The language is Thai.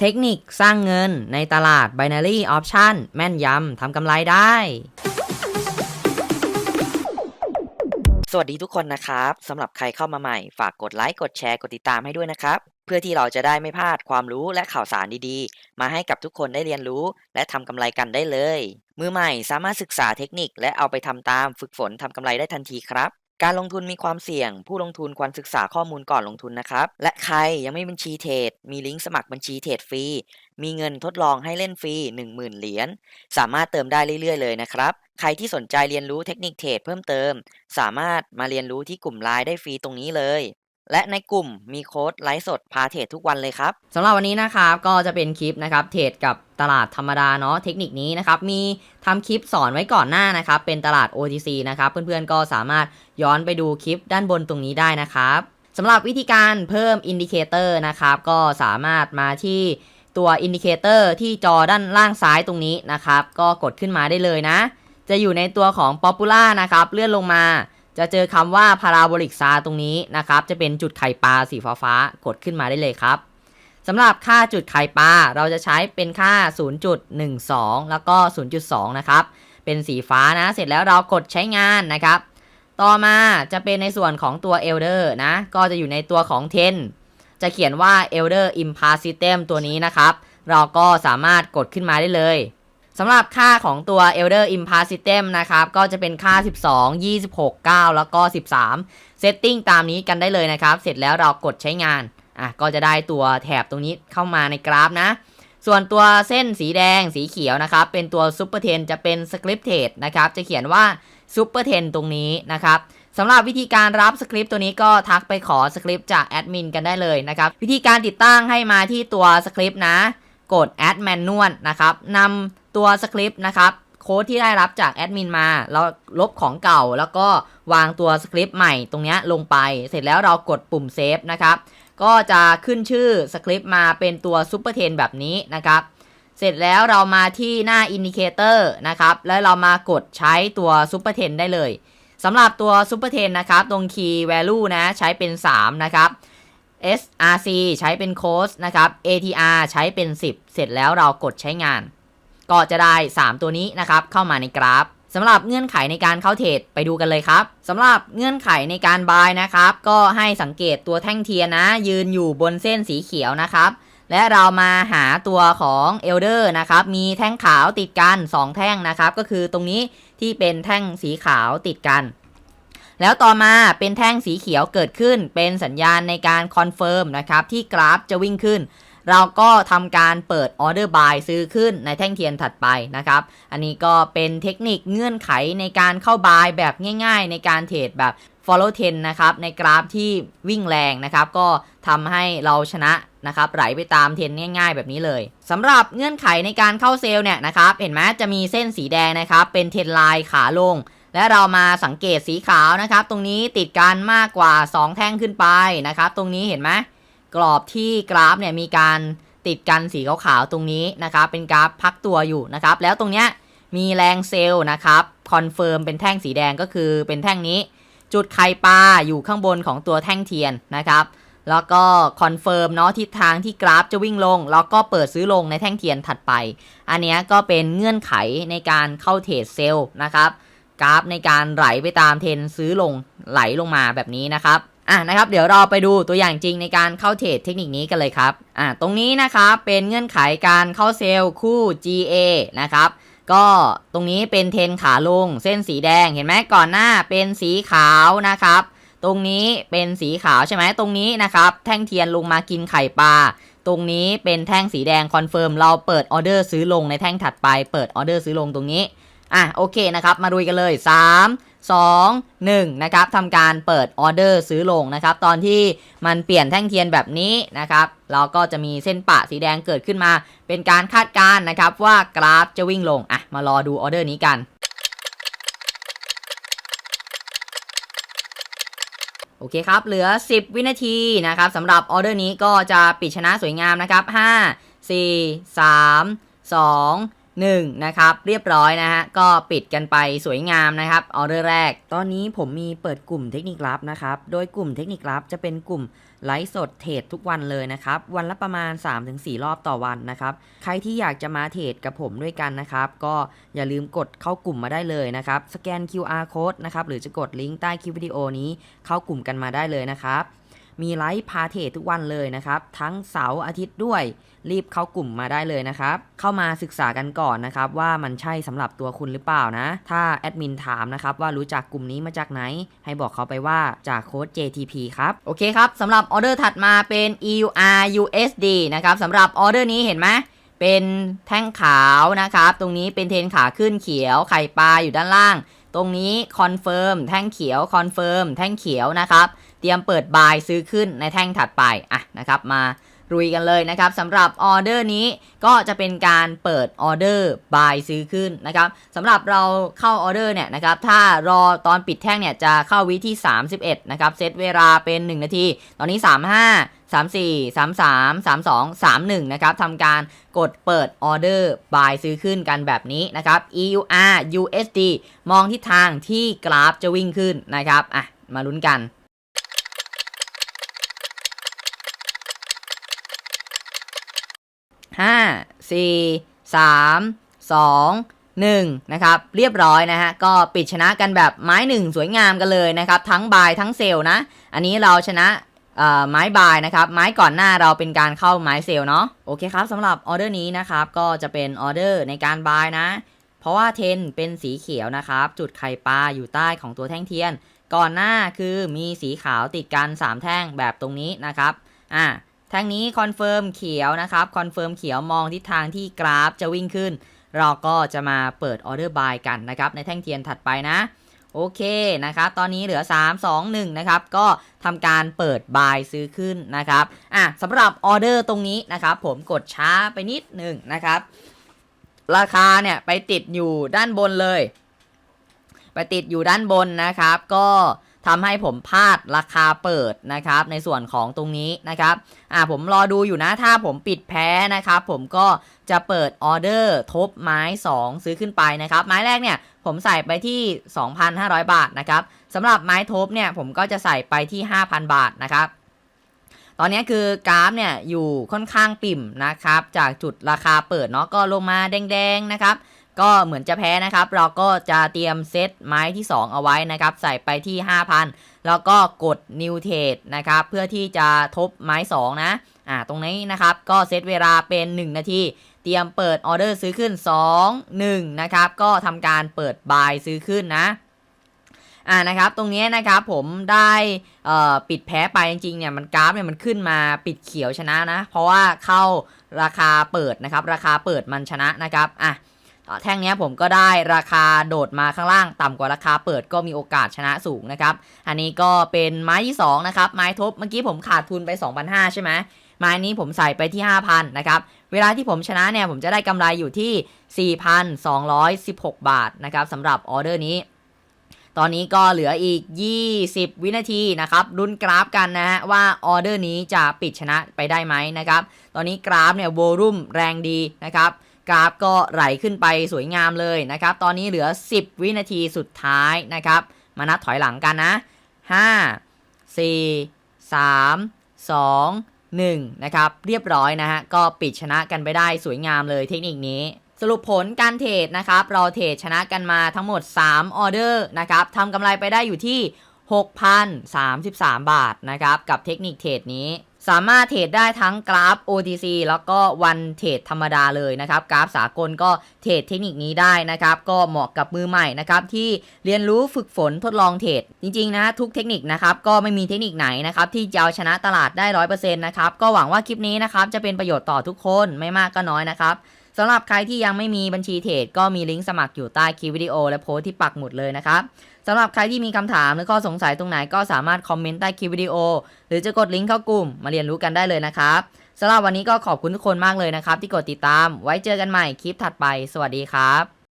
เทคนิคสร้างเงินในตลาด Binary Option แม่นยำทำกำไรได้ สวัสดีทุกคนนะครับสำหรับใครเข้ามาใหม่ ฝากกดไลค์กดแชร์กดติดตามให้ด้วยนะครับ เพื่อที่เราจะได้ไม่พลาดความรู้และข่าวสารดีๆ มาให้กับทุกคนได้เรียนรู้ และทำกำไรกันได้เลย มือใหม่สามารถศึกษาเทคนิคและเอาไปทำตามฝึกฝนทำกำไรได้ทันทีครับ การลงทุนมีความเสี่ยง ผู้ลงทุนควรศึกษาข้อมูลก่อนลงทุนนะครับ และใครยังไม่มีบัญชีเทรด มีลิงก์สมัครบัญชีเทรดฟรี มีเงินทดลองให้เล่นฟรี 10,000 เหรียญ สามารถเติมได้เรื่อยๆ เลยนะครับ ใครที่สนใจเรียนรู้เทคนิคเทรดเพิ่มเติม สามารถมาเรียนรู้ที่กลุ่มไลน์ได้ฟรีตรงนี้เลย และในกลุ่มมีโค้ดไลฟ์สดพาเทรดทุกวันเลยครับสำหรับวันนี้นะครับก็จะเป็นคลิปนะครับเทรดกับ ตลาดธรรมดาเนาะเทคนิคนี้นะครับมีทำคลิปสอนไว้ก่อนหน้านะครับเป็นตลาด OTC นะครับเพื่อนๆก็สามารถย้อนไปดูคลิปด้านบนตรงนี้ได้นะครับสำหรับวิธีการเพิ่มอินดิเคเตอร์นะครับก็สามารถมาที่ตัวอินดิเคเตอร์ที่จอด้านล่างซ้ายตรงนี้นะครับก็กดขึ้นมาได้เลยนะ จะอยู่ในตัวของ Popular นะครับเลื่อนลงมาจะเจอคำว่า Parabolic s a ตรงนี้นะครับจะเป็นจุดไข่ปลาสีฟ้าๆกดขึ้นมาได้เลยครับ สำหรับค่าจุดไข่ปลาเราจะใช้เป็นค่า 0.12 แล้วก็ 0.2 นะครับ เป็นสีฟ้านะ เสร็จแล้วเรากดใช้งานนะครับ ต่อมาจะเป็นในส่วนของตัว Elder นะ ก็จะอยู่ในตัวของ 10 จะเขียนว่า Elder Impact System ตัวนี้นะครับ เราก็สามารถกดขึ้นมาได้เลยสำหรับค่าของตัว Elder Impact System นะครับ ก็จะเป็นค่า 12 26 9 แล้วก็ 13 Setting ตามนี้กันได้เลยนะครับ เสร็จแล้วเรากดใช้งาน อะก็จะได้ตัวแถบตรงนี้เข้ามาในกราฟนะ ส่วนตัวเส้นสีแดงสีเขียวนะครับ เป็นตัว Super 10จะเป็น Scripted นะครับจะเขียนว่า Super 10ตรงนี้นะครับสำหรับวิธีการรับสคริปต์ตัวนี้ก็ทักไปขอสคริปต์จากแอดมินกันได้เลยนะครับ วิธีการติดตั้งให้มาที่ตัวสคริปต์นะ กด add manual นะครับนำตัวสคริปต์นะครับโค้ดที่ได้รับจากแอดมินมาเราลบของเก่าแล้วก็วางตัวสคริปต์ใหม่ตรงนี้ลงไป เสร็จแล้วเรากดปุ่มเซฟนะครับ ก็จะขึ้นชื่อสคริปต์มาเป็นตัว Super 10แบบนี้นะครับ เสร็จแล้วเรามาที่หน้า Indicator นะครับ แล้วเรามากดใช้ตัว Super 10ได้เลยสำหรับตัว Super 10นนะครับ ตรง Key Value นะ ใช้เป็น 3 นะครับ SRC ใช้เป็น Cost นะครับ ATR ใช้เป็น 10 เสร็จแล้วเรากดใช้งาน ก็จะได้ 3 ตัวนี้นะครับ เข้ามาในกราฟ สำหรับเงื่อนไขในการเข้าเทรดไปดูกันเลยครับสำหรับเงื่อนไขในการบายนะครับ ก็ให้สังเกตตัวแท่งเทียนนะ ยืนอยู่บนเส้นสีเขียวนะครับ และเรามาหาตัวของเอลเดอร์นะครับ มีแท่งขาวติดกัน 2 แท่งนะครับ ก็คือตรงนี้ที่เป็นแท่งสีขาวติดกัน แล้วต่อมาเป็นแท่งสีเขียวเกิดขึ้น เป็นสัญญาณในการคอนเฟิร์มนะครับที่กราฟจะวิ่งขึ้น เราก็ทำการเปิดออเดอร์บายซื้อขึ้นในแท่งเทียนถัดไปนะครับ อันนี้ก็เป็นเทคนิคเงื่อนไขในการเข้าบายแบบง่าย ๆ ในการเทรดแบบ follow trend นะครับ ในกราฟที่วิ่งแรงนะครับ ก็ทำให้เราชนะนะครับไหลไปตามเทรนด์ง่าย ๆ แบบนี้เลยสำหรับเงื่อนไขในการเข้าเซลล์เนี่ยนะครับเห็นไหมจะมีเส้นสีแดงนะครับ เป็นเทรนไลน์ขาลง และเรามาสังเกตสีขาวนะครับ ตรงนี้ติดกันมากกว่า 2 แท่งขึ้นไปนะครับ ตรงนี้เห็นไหม กรอบที่กราฟเนี่ยมีการติดกันสีขาวๆตรงนี้นะครับเป็นกราฟพักตัวอยู่นะครับแล้วตรงเนี้ยมีแรงเซลล์นะครับคอนเฟิร์มเป็นแท่งสีแดงก็คือเป็นแท่งนี้ จุดไข่ปลาอยู่ข้างบนของตัวแท่งเทียนนะครับแล้วก็คอนเฟิร์มเนาะทิศทางที่กราฟจะวิ่งลง แล้วก็เปิดซื้อลงในแท่งเทียนถัดไป อันเนี้ยก็เป็นเงื่อนไขในการเข้าเทรดเซลล์นะครับกราฟในการไหลไปตามเทรนซื้อลงไหลลงมาแบบนี้นะครับ อะนะครับเดี๋ยวเราไปดูตัวอย่างจริงในการเข้าเทรดเทคนิคนี้กันเลยครับอะตรงนี้นะครับเป็นเงื่อนไขการเข้าเซลล์คู่ GA นะครับก็ตรงนี้เป็นเทนขาลงเส้นสีแดงเห็นไหมก่อนหน้าเป็นสีขาวนะครับ ตรงนี้เป็นสีขาวใช่ไหมตรงนี้นะครับ แท่งเทียนลงมากินไข่ปลาตรงนี้เป็นแท่งสีแดงคอนเฟิร์มเราเปิดออเดอร์ซื้อลงในแท่งถัดไปเปิดออเดอร์ซื้อลงตรงนี้อะโอเคนะครับ มาดูกันเลย 3 2 1นะครับทำการเปิดออเดอร์ซื้อลงนะครับ ตอนที่มันเปลี่ยนแท่งเทียนแบบนี้นะครับเราก็จะมีเส้นปะสีแดงเกิดขึ้นมา เป็นการคาดการณ์นะครับว่ากราฟจะวิ่งลงอะมารอดูออเดอร์นี้กันโอเคครับ เหลือ 10 วินาทีนะครับสำหรับออเดอร์นี้ก็จะปิดชนะสวยงามนะครับ 5 4 3 2 1นะครับเรียบร้อยนะฮะก็ปิดกันไปสวยงามนะครับออเดอร์แรก ตอนนี้ผมมีเปิดกลุ่มเทคนิคลับนะครับโดยกลุ่มเทคนิคลับจะเป็นกลุ่มไลฟ์สดเทรดทุกวันเลยนะครับวันละประมาณ 3-4 รอบต่อวันนะครับใครที่อยากจะมาเทรดกับผมด้วยกันนะครับก็อย่าลืมกดเข้ากลุ่มมาได้เลยนะครับสแกน QR code นะครับหรือจะกดลิงก์ใต้คลิปวิดีโอนี้เข้ากลุ่มกันมาได้เลยนะครับ มีไลฟ์พาเทรดทุกวันเลยนะครับ ทั้งเสาร์อาทิตย์ด้วย รีบเข้ากลุ่มมาได้เลยนะครับ เข้ามาศึกษากันก่อนนะครับ ว่ามันใช่สำหรับตัวคุณหรือเปล่านะ ถ้าแอดมินถามนะครับว่ารู้จักกลุ่มนี้มาจากไหน ให้บอกเขาไปว่าจากโค้ด JTP ครับ โอเคครับสำหรับออเดอร์ถัดมาเป็น EUR USD นะครับสำหรับออเดอร์นี้เห็นไหมเป็นแท่งขาวนะครับ ตรงนี้เป็นเทนขาขึ้นเขียว ไข่ปลาอยู่ด้านล่าง ตรงนี้คอนเฟิร์มแท่งเขียวคอนเฟิร์มแท่งเขียวนะครับ เตรียมเปิดบายซื้อขึ้นในแท่งถัดไปอะนะครับมารุยกันเลยนะครับสำหรับออเดอร์นี้ก็จะเป็นการเปิดออเดอร์บายซื้อขึ้นนะครับสำหรับเราเข้าออเดอร์เนี่ยนะครับถ้ารอตอนปิดแท่งเนี่ยจะเข้าวิที่ 31 นะครับเซตเวลาเป็น 1 นาที ตอนนี้ 35 34 33 32 31 นะครับทำการกดเปิดออเดอร์บายซื้อขึ้นกันแบบนี้นะครับ EUR USD มองทิศทางที่กราฟจะวิ่งขึ้นนะครับอะมาลุ้นกัน ห้าสี่สามสองหนึ่งนะครับเรียบร้อยนะฮะก็ปิดชนะกันแบบไม้หนึ่งสวยงามกันเลยนะครับ ทั้งบายทั้งเซลล์นะ อันนี้เราชนะไม้บายนะครับ ไม้ก่อนหน้าเราเป็นการเข้าไม้เซลล์เนาะโอเคครับสำหรับออเดอร์นี้นะครับก็จะเป็นออเดอร์ในการบายนะ เพราะว่าเทนเป็นสีเขียวนะครับ จุดไข่ปลาอยู่ใต้ของตัวแท่งเทียน ก่อนหน้าคือมีสีขาวติดกัน 3 แท่งแบบตรงนี้นะครับอ่า ท่งนี้คอนเฟิร์มเขียวนะครับคอนเฟิร์มเขียวมองทิศทางที่กราฟจะวิ่งขึ้น เราก็จะมาเปิดออเดอร์บายกันนะครับในแท่งเทียนถัดไปนะโอเคนะครับ ตอนนี้เหลือ 3 2 1 นะครับ ก็ทำการเปิดบายซื้อขึ้นนะครับ อะสำหรับออเดอร์ตรงนี้นะครับ ผมกดช้าไปนิดหนึ่งนะครับ ราคาเนี่ยไปติดอยู่ด้านบนเลย ไปติดอยู่ด้านบนนะครับ ก็ ทำให้ผมพลาดราคาเปิดนะครับ ในส่วนของตรงนี้นะครับอ่าผมรอดูอยู่นะถ้าผมปิดแพ้นะครับ ผมก็จะเปิดออเดอร์ทบไม้ 2 ซื้อขึ้นไปนะครับ ไม้แรกเนี่ยผมใส่ไปที่ 2,500 บาทนะครับสำหรับไม้ทบเนี่ยผมก็จะใส่ไปที่ 5,000 บาทนะครับตอนนี้คือกราฟเนี่ยอยู่ค่อนข้างปิ่มนะครับ จากจุดราคาเปิดเนาะก็ลงมาแดงๆนะครับ ก็เหมือนจะแพ้นะครับ เราก็จะเตรียมเซตไม้ที่ 2 เอาไว้นะครับ ใส่ไปที่ 5,000 แล้วก็กด New Trade นะครับ เพื่อที่จะทบไม้ 2 นะอ่าตรงนี้นะครับ ก็เซตเวลาเป็น 1 นาที เตรียมเปิดออเดอร์ซื้อขึ้น 2 1 นะครับ ก็ทำการเปิดบายซื้อขึ้นนะอ่านะครับตรงนี้นะครับผมได้อ่อปิดแพ้ไปจริงๆเนี่ยมันกราฟเนี่ยมันขึ้นมาปิดเขียวชนะนะ เพราะว่าเข้าราคาเปิดนะครับ ราคาเปิดมันชนะนะครับอะ แท่งนี้ผมก็ได้ราคาโดดมาข้างล่างต่ำกว่าราคาเปิดก็มีโอกาสชนะสูงนะครับ อันนี้ก็เป็นไม้ที่2นะครับไม้ทบเมื่อกี้ผมขาดทุนไป 2,500 ใช่ไหมไม้นี้ผมใส่ไปที่ 5,000 นะครับ เวลาที่ผมชนะเนี่ยผมจะได้กำไรอยู่ที่ 4,216 บาทนะครับสำหรับออเดอร์นี้ ตอนนี้ก็เหลืออีก 20 วินาทีนะครับรุนกราฟกันนะฮะว่าออเดอร์นี้จะปิดชนะไปได้ไหมนะครับ ตอนนี้กราฟเนี่ยโวลุ่มแรงดีนะครับ กราฟก็ไหลขึ้นไปสวยงามเลยนะครับ ตอนนี้เหลือ 10 วินาทีสุดท้ายนะครับ มานับถอยหลังกันนะ 5 4 3 2 1 นะครับ เรียบร้อยนะฮะ ก็ปิดชนะกันไปได้สวยงามเลยเทคนิคนี้ สรุปผลการเทรดนะครับ เราเทรดชนะกันมาทั้งหมด 3 ออเดอร์นะครับทำกำไรไปได้อยู่ที่ 6,033 บาทนะครับ กับเทคนิคเทรดนี้ สามารถเทรดได้ทั้งกราฟ OTC แล้วก็วันเทรดธรรมดาเลยนะครับ กราฟสากลก็เทรดเทคนิคนี้ได้นะครับ ก็เหมาะกับมือใหม่นะครับ ที่เรียนรู้ฝึกฝนทดลองเทรดจริงๆนะทุกเทคนิคนะครับ ก็ไม่มีเทคนิคไหนนะครับ ที่จะเอาชนะตลาดได้ร้อยเปอร์เซ็นต์นะครับ ก็หวังว่าคลิปนี้นะครับ จะเป็นประโยชน์ต่อทุกคนไม่มากก็น้อยนะครับ สำหรับใครที่ยังไม่มีบัญชีเทรดก็มีลิงก์สมัครอยู่ใต้คลิปวิดีโอและโพสต์ที่ปักหมุดเลยนะครับสำหรับใครที่มีคำถามหรือข้อสงสัยตรงไหนก็สามารถคอมเมนต์ใต้คลิปวิดีโอ หรือจะกดลิงก์เข้ากลุ่มมาเรียนรู้กันได้เลยนะครับสำหรับวันนี้ก็ขอบคุณทุกคนมากเลยนะครับที่กดติดตาม ไว้เจอกันใหม่คลิปถัดไป สวัสดีครับ